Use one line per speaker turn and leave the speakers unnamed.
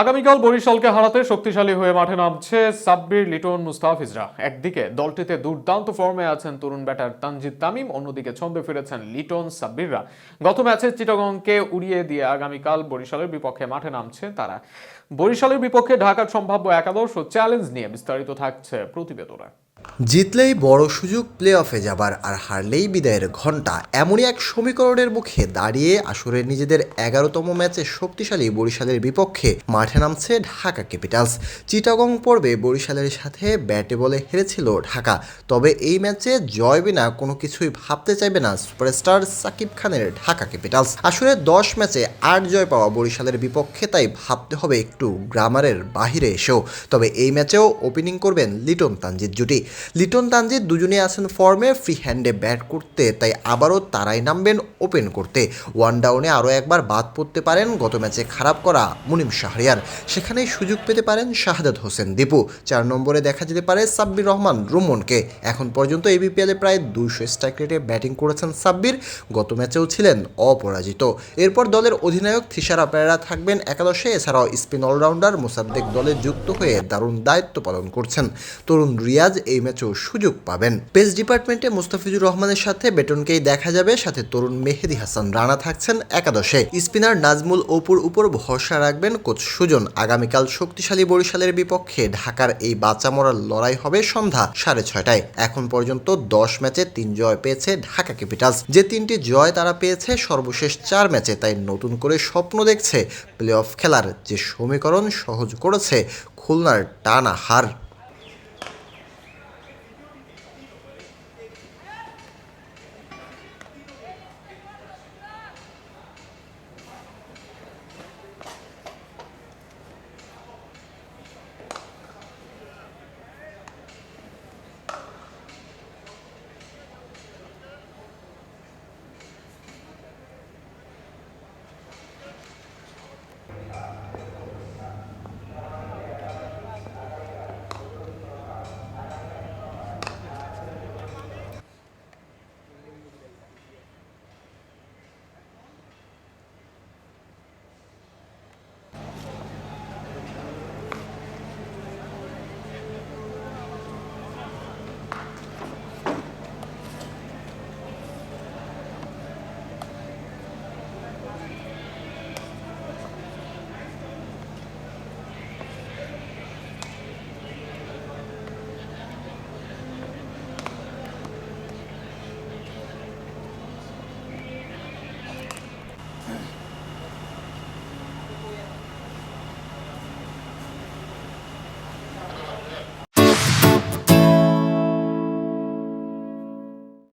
আগামীকাল বরিশালকে হারাতে শক্তিশালী হয়ে মাঠে নামছে সাব্বির, লিটন মুস্তাফিজরা একদিকে দলটিতে দুর্দান্ত ফর্মে আছেন তরুণ ব্যাটার তানজিদ তামিম, অন্যদিকে ছন্দে ফিরেছেন লিটন সাব্বিররা। গত ম্যাচে চিটাগংকে উড়িয়ে দিয়ে আগামীকাল বরিশালের বিপক্ষে মাঠে নামছে তারা। বরিশালের বিপক্ষে ঢাকার সম্ভাব্য একাদশ ও চ্যালেঞ্জ নিয়ে বিস্তারিত থাকছে প্রতিবেদনে।
জিতলেই বড় সুযোগ প্লে অফে যাবার আর হারলেই বিদায়ের ঘণ্টা এমনই এক সমীকরণের মুখে দাঁড়িয়ে আসরে নিজেদের এগারোতম ম্যাচে শক্তিশালী বরিশালের বিপক্ষে মাঠে নামছে ঢাকা ক্যাপিটালস। চিটাগং পর্বে বরিশালের সাথে ব্যাটে বলে হেরেছিল ঢাকা। তবে এই ম্যাচে জয় বিনা কোনো কিছুই ভাবতে চাইবে না সুপারস্টার সাকিব খানের ঢাকা ক্যাপিটালস। আসলে দশ ম্যাচে আট জয় পাওয়া বরিশালের বিপক্ষে তাই ভাবতে হবে একটু গ্রামারের বাহিরে এসেও। তবে এই ম্যাচেও ওপেনিং করবেন লিটন তানজিদ জুটি। লিটন তানজিদ দুজনেই আছেন ফর্মে, ফ্রি হ্যান্ডে ব্যাট করতে, তাই আবারও তারাই নামবেন ওপেন করতে। ওয়ান ডাউনে আরও একবার বাদ পড়তে পারেন গত ম্যাচে খারাপ করা মুনিম শাহরিয়ার। সেখানেই সুযোগ পেতে পারেন শাহাদাত হোসেন দীপু। চার নম্বরে দেখা যেতে পারে সাব্বির রহমান রুমনকে। এখন পর্যন্ত এবিপিএলে প্রায় দুইশো স্ট্রাইক রেটে ব্যাটিং করেছেন সাব্বির। গত ম্যাচেও ছিলেন অপরাজিত। এরপর দলের অধিনায়ক থিসারা পেরেরা থাকবেন একাদশে। এছাড়াও স্পিন অলরাউন্ডার মোসাদ্দেক দলে যুক্ত হয়ে দারুণ দায়িত্ব পালন করছেন। তরুণ রিয়াজ এই ম্যাচেও সুযোগ পাবেন। পেস ডিপার্টমেন্টে মুস্তাফিজুর রহমানের সাথে বেটনকেই দেখা যাবে, সাথে তরুণ মেহেদি হাসান, রানা থাকছেন একাদশে। স্পিনার নাজমুল অপুর উপর ভরসা রাখবেন কোচ সুজন। আগামীকাল শক্তিশালী বরিশালের বিপক্ষে ঢাকার এই বাঁচা মরার লড়াই হবে সন্ধ্যা সাড়ে ছয়টায়। এখন পর্যন্ত দশ ম্যাচে তিন জয় পেয়েছে ঢাকা ক্যাপিটালস। যে তিনটি জয় তারা পেয়েছে, সর্বশেষ চার ম্যাচে তাই নতুন করে স্বপ্ন দেখছে প্লে অফ খেলার যে সমীকরণ সহজ করেছে খুলনার টানা হার।